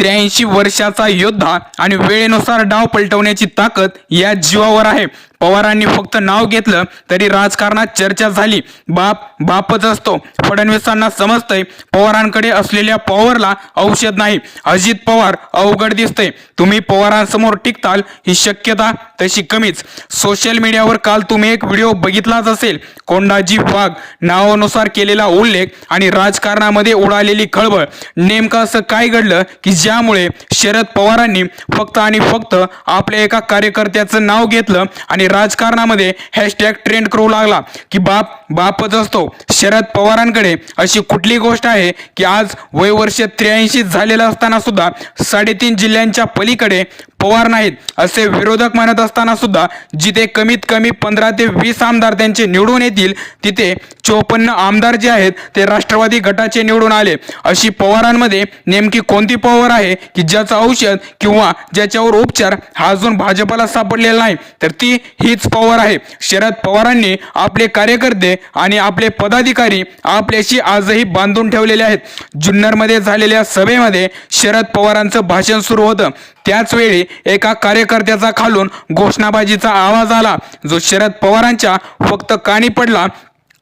त्र्याऐंशी वर्षाचा योद्धा आणि वेळेनुसार डाव पलटवण्याची ताकद या जीवावर आहे. पवारांनी फक्त नाव घेतलं तरी राजकारणात चर्चा झाली. बाप बापच असतो. फडणवीसांना समजतंय पवारांकडे असलेल्या पॉवरला औषध नाही. अजित पवार अवघड दिसतंय. तुम्ही पवारांसमोर टिकताल ही शक्यता तशी कमीच. सोशल मीडियावर काल तुम्ही एक व्हिडिओ बघितलाच असेल. कोंडाजी वाघ नावानुसार केलेला उल्लेख आणि राजकारणामध्ये उडालेली खळबळ. नेमकं असं काय घडलं की ज्यामुळे शरद पवारांनी फक्त आणि फक्त आपल्या एका कार्यकर्त्याचं नाव घेतलं आणि राजकारणामध्ये हॅशटॅग ट्रेंड करू लागला की बाप बापच असतो. शरद पवारांकडे अशी कुठली गोष्ट आहे की आज वय वर्ष त्र्याऐंशी झालेलं असताना सुद्धा साडेतीन जिल्ह्यांच्या पलीकडे पवार नाहीत. असे विरोधक म्हणत असताना सुद्धा जिथे कमीत कमी पंधरा ते वीस आमदार त्यांचे निवडून येतील तिथे चोपन्न आमदार जे आहेत ते राष्ट्रवादी गटाचे निवडून आले. अशी पवारांमध्ये नेमकी कोणती पवार आहे की ज्याचं औषध किंवा ज्याच्यावर उपचार हा अजून भाजपला सापडलेला नाही? तर ती हीच पवार आहे. शरद पवारांनी आपले कार्यकर्ते आणि आपले पदाधिकारी आपल्याशी आजही बांधून ठेवलेले आहेत. जुन्नरमध्ये झालेल्या सभेमध्ये शरद पवारांचं भाषण सुरू होतं. त्याचवेळी एका कार्यकर्त्याचा खालून घोषणाबाजीचा आवाज आला जो शरद पवारांच्या फक्त काणी पडला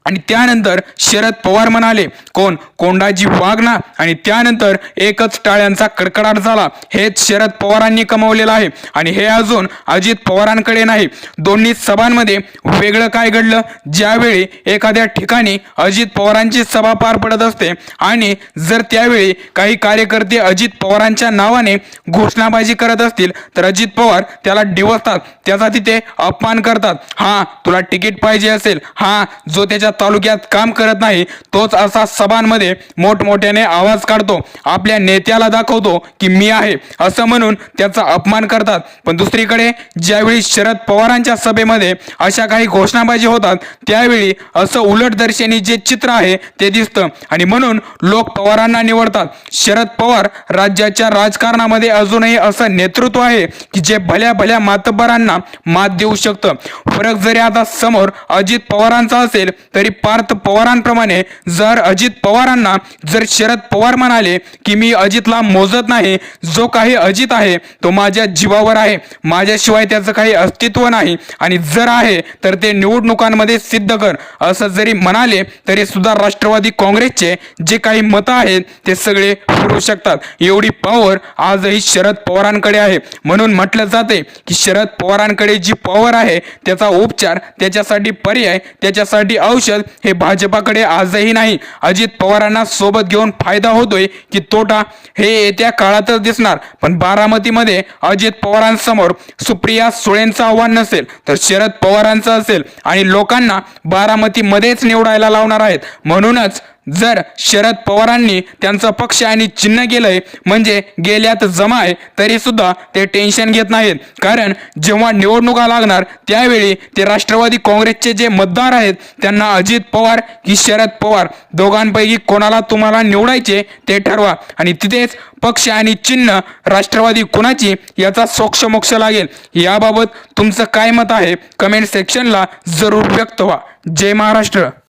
आणि त्यानंतर शरद पवार म्हणाले कोण? कोंडाजी वाघना. आणि त्यानंतर एकच टाळ्यांचा कडकडाट झाला. हेच शरद पवारांनी कमवलेलं आहे. आणि हे अजून अजित पवारांकडे नाही. दोन्ही सभांमध्ये वेगळं काय घडलं? ज्यावेळी एखाद्या ठिकाणी अजित पवारांची सभा पार पडत असते आणि जर त्यावेळी काही कार्यकर्ते अजित पवारांच्या नावाने घोषणाबाजी करत असतील तर अजित पवार त्याला डिवसतात. त्याचा तिथे अपमान करतात. हा तुला तिकीट पाहिजे असेल. हा जो त्याच्या तालुक्यात काम करत नाही तोच असा सभांमध्ये मोठमोठ्याने आवाज काढतो. आपल्या नेत्याला दाखवतो की मी आहे असं म्हणून त्याचा अपमान करतात. पण दुसरीकडे ज्यावेळी शरद पवारांच्या सभेमध्ये अशा काही घोषणाबाजी होतात त्यावेळी असं उलटदर्शनी जे चित्र आहे ते दिसतं. आणि म्हणून लोक पवारांना निवडतात. शरद पवार राज्याच्या राजकारणामध्ये अजूनही असं नेतृत्व आहे की जे भल्या भल्या मातबरांना मात देऊ शकतं. फरक जरी आता समोर अजित पवारांचा असेल तरी पार्थ पवारांप्रमाणे जर अजित पवारांना जर शरद पवार म्हणाले की मी अजितला मोजत नाही जो काही अजित आहे तो माझ्या जीवावर आहे. माझ्याशिवाय त्याचं काही अस्तित्व नाही. आणि जर आहे तर ते निवडणुकांमध्ये सिद्ध कर. असं जरी म्हणाले तरी सुद्धा राष्ट्रवादी काँग्रेसचे जे काही मतं आहेत ते सगळे फिरू शकतात. एवढी पॉवर आजही शरद पवारांकडे आहे. म्हणून म्हटलं जाते की शरद पवारांकडे जी पॉवर आहे त्याचा उपचार त्याच्यासाठी पर्याय त्याच्यासाठी औषध हे भाजपाकडे आजही नाही. अजित पवारांना सोबत घेऊन फायदा होतोय की तोटा हे येत्या काळातच दिसणार. पण बारामतीमध्ये अजित पवारांसमोर सुप्रिया सुळेंचं आव्हान नसेल तर शरद पवारांचं असेल. आणि लोकांना बारामतीमध्येच निवडायला लावणार आहेत. म्हणूनच जर शरद पवारांनी त्यांचा पक्ष आणि चिन्ह केलंय म्हणजे गेल्यात जमाय तरी सुद्धा ते टेन्शन घेत नाहीत. कारण जेव्हा निवडणुका लागणार त्यावेळी ते राष्ट्रवादी काँग्रेसचे जे मतदार आहेत त्यांना अजित पवार की शरद पवार दोघांपैकी कोणाला तुम्हाला निवडायचे ते ठरवा. आणि तिथेच पक्ष आणि चिन्ह राष्ट्रवादी कुणाची याचा सोक्ष मोक्ष लागेल. याबाबत तुमचं काय मत आहे? कमेंट सेक्शनला जरूर व्यक्त व्हा. जय महाराष्ट्र.